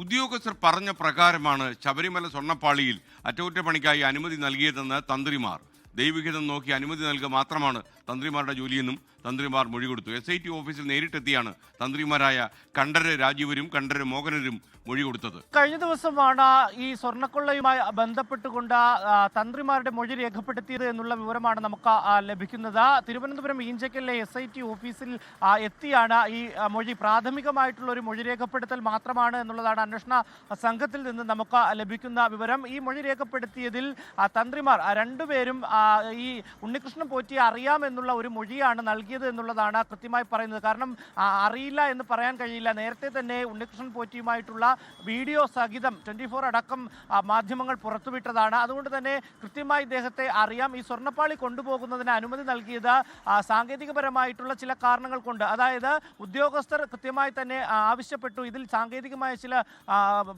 ഉദ്യോഗസ്ഥർ പറഞ്ഞ പ്രകാരമാണ് ശബരിമല സ്വർണപ്പാളിയിൽ അറ്റകുറ്റപ്പണിക്കായി അനുമതി നൽകിയതെന്ന് തന്ത്രിമാർ. ദൈവഹിതം നോക്കി അനുമതി നൽകുക മാത്രമാണ് തന്ത്രിമാരുടെ ജോലിയെന്നും തന്ത്രിമാർ മൊഴി കൊടുത്തു. എസ് ഐ ടി ഓഫീസിൽ നേരിട്ടെത്തിയാണ് തന്ത്രിമാരായ കണ്ഠര് രാജീവരും കണ്ഠര് മോഹനരും മൊഴി കൊടുത്തത്. കഴിഞ്ഞ ദിവസമാണ് ഈ സ്വർണക്കൊള്ളയുമായി ബന്ധപ്പെട്ടുകൊണ്ട് തന്ത്രിമാരുടെ മൊഴി രേഖപ്പെടുത്തിയത് എന്നുള്ള വിവരമാണ് നമുക്ക് ലഭിക്കുന്നത്. തിരുവനന്തപുരം ഈഞ്ചക്കലിലെ എസ് ഐ ടി ഓഫീസിൽ എത്തിയാണ് ഈ മൊഴി. പ്രാഥമികമായിട്ടുള്ള ഒരു മൊഴി രേഖപ്പെടുത്തൽ മാത്രമാണ് എന്നുള്ളതാണ് അന്വേഷണ സംഘത്തിൽ നിന്ന് നമുക്ക് ലഭിക്കുന്ന വിവരം. ഈ മൊഴി രേഖപ്പെടുത്തിയതിൽ തന്ത്രിമാർ രണ്ടുപേരും ഈ ഉണ്ണികൃഷ്ണൻ അറിയാം എന്നുള്ള ഒരു മൊഴിയാണ് നൽകിയത് എന്നുള്ളതാണ് കൃത്യമായി പറയുന്നത്. കാരണം അറിയില്ല എന്ന് പറയാൻ കഴിയില്ല. നേരത്തെ തന്നെ ഉണ്ണികൃഷ്ണൻ പോറ്റിയുമായിട്ടുള്ള വീഡിയോ സഹിതം ട്വന്റി ഫോർ അടക്കം മാധ്യമങ്ങൾ പുറത്തുവിട്ടതാണ്. അതുകൊണ്ട് തന്നെ കൃത്യമായി ഇദ്ദേഹത്തെ അറിയാം. ഈ സ്വർണപ്പാളി കൊണ്ടുപോകുന്നതിന് അനുമതി നൽകിയത് സാങ്കേതികപരമായിട്ടുള്ള ചില കാരണങ്ങൾ കൊണ്ട്. അതായത് ഉദ്യോഗസ്ഥർ കൃത്യമായി തന്നെ ആവശ്യപ്പെട്ടു. ഇതിൽ സാങ്കേതികമായ ചില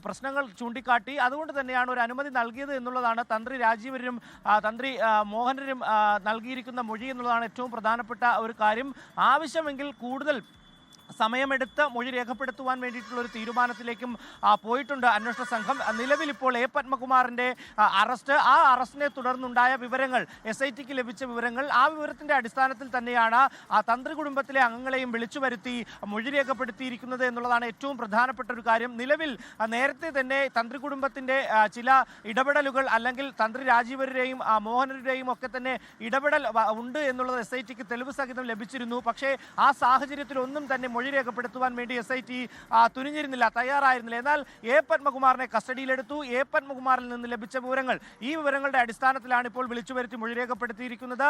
പ്രശ്നങ്ങൾ ചൂണ്ടിക്കാട്ടി. അതുകൊണ്ട് തന്നെയാണ് ഒരു അനുമതി നൽകിയത് എന്നുള്ളതാണ് തന്ത്രി രാജീവരും തന്ത്രി മോഹനരും നൽകിയിരിക്കുന്ന മൊഴി എന്നുള്ളതാണ് ഏറ്റവും പ്രധാനപ്പെട്ട ഒരു കാര്യം. ആവശ്യമെങ്കിൽ കൂടുതൽ സമയമെടുത്ത് മൊഴി രേഖപ്പെടുത്തുവാൻ വേണ്ടിയിട്ടുള്ള ഒരു തീരുമാനത്തിലേക്കും പോയിട്ടുണ്ട് അന്വേഷണ സംഘം. നിലവിൽ ഇപ്പോൾ എ. പത്മകുമാറിന്റെ അറസ്റ്റ്. ആ അറസ്റ്റിനെ തുടർന്നുണ്ടായ വിവരങ്ങൾ എസ് ഐ ടിക്ക് ലഭിച്ച വിവരങ്ങൾ ആ വിവരത്തിന്റെ അടിസ്ഥാനത്തിൽ തന്നെയാണ് ആ തന്ത്രി കുടുംബത്തിലെ അംഗങ്ങളെയും വിളിച്ചു വരുത്തി മൊഴി രേഖപ്പെടുത്തിയിരിക്കുന്നത് എന്നുള്ളതാണ് ഏറ്റവും പ്രധാനപ്പെട്ട ഒരു കാര്യം. നിലവിൽ നേരത്തെ തന്നെ തന്ത്രി കുടുംബത്തിന്റെ ചില ഇടപെടലുകൾ അല്ലെങ്കിൽ തന്ത്രി രാജീവരുടെയും മോഹനരുടെയും ഒക്കെ തന്നെ ഇടപെടൽ ഉണ്ട് എന്നുള്ളത് എസ് ഐ ടിക്ക് തെളിവ് സഹിതം ലഭിച്ചിരുന്നു. പക്ഷേ ആ സാഹചര്യത്തിൽ ഒന്നും തന്നെ മൊഴി രേഖപ്പെടുത്തുവാൻ വേണ്ടി എസ് ഐ ടി തുനിഞ്ഞിരുന്നില്ല തയ്യാറായിരുന്നില്ല. എന്നാൽ എ പത്മകുമാറിനെ കസ്റ്റഡിയിലെടുത്തു. എ പത്മകുമാറിൽ നിന്ന് ലഭിച്ച വിവരങ്ങൾ ഈ വിവരങ്ങളുടെ അടിസ്ഥാനത്തിലാണ് ഇപ്പോൾ വിളിച്ചു വരുത്തി മൊഴി രേഖപ്പെടുത്തിയിരിക്കുന്നത്.